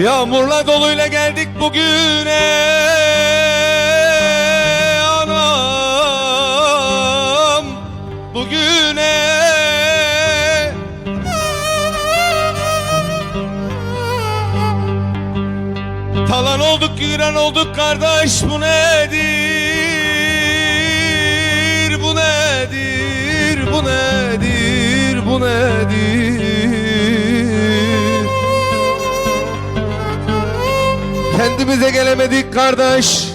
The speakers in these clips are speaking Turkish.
Yağmurla doluyla geldik bugüne. Anam Bugüne. Talan olduk giren olduk kardeş bu nedir Kendimize gelemedik kardeş.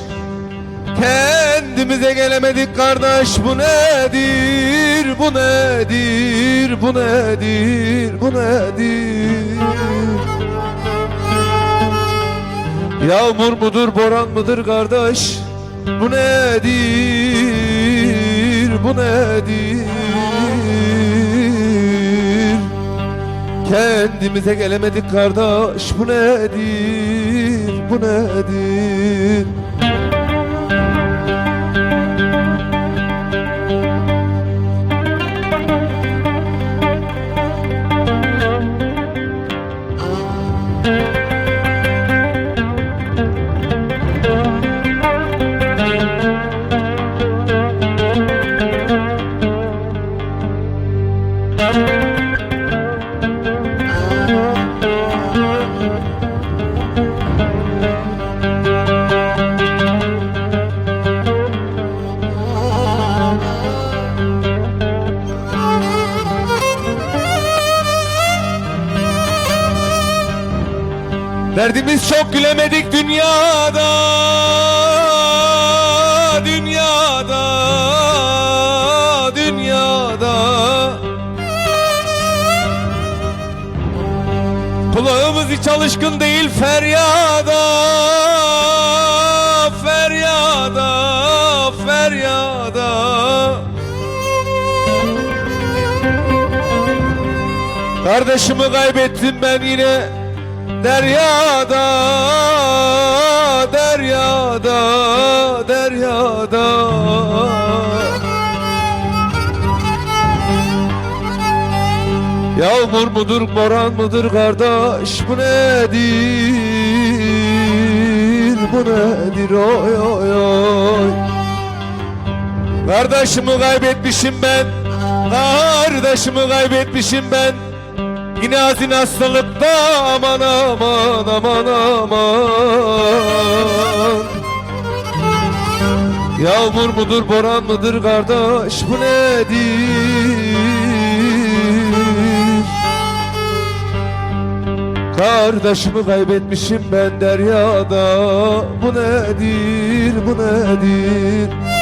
Kendimize gelemedik kardeş. Bu nedir? Bu nedir? Bu nedir? Bu nedir? Yağmur mudur boran mıdır kardeş? Bu nedir? Bu nedir? Kendimize gelemedik kardeş. Bu nedir bu nedir Derdimiz çok gülemedik dünyada Dünyada Dünyada. Kulağımız hiç alışkın değil feryada Feryada Feryada. Kardeşimi kaybettim ben yine Deryada, deryada, deryada. Yağmur mudur, boran mıdır kardeş bu nedir, bu nedir oy oy oy. Kardeşimi kaybetmişim ben, kardeşimi kaybetmişim ben Yine azin hastalıkta aman aman aman aman. Yağmur mudur boran mıdır kardeş bu nedir? Kardeşimi kaybetmişim ben deryada Bu nedir bu nedir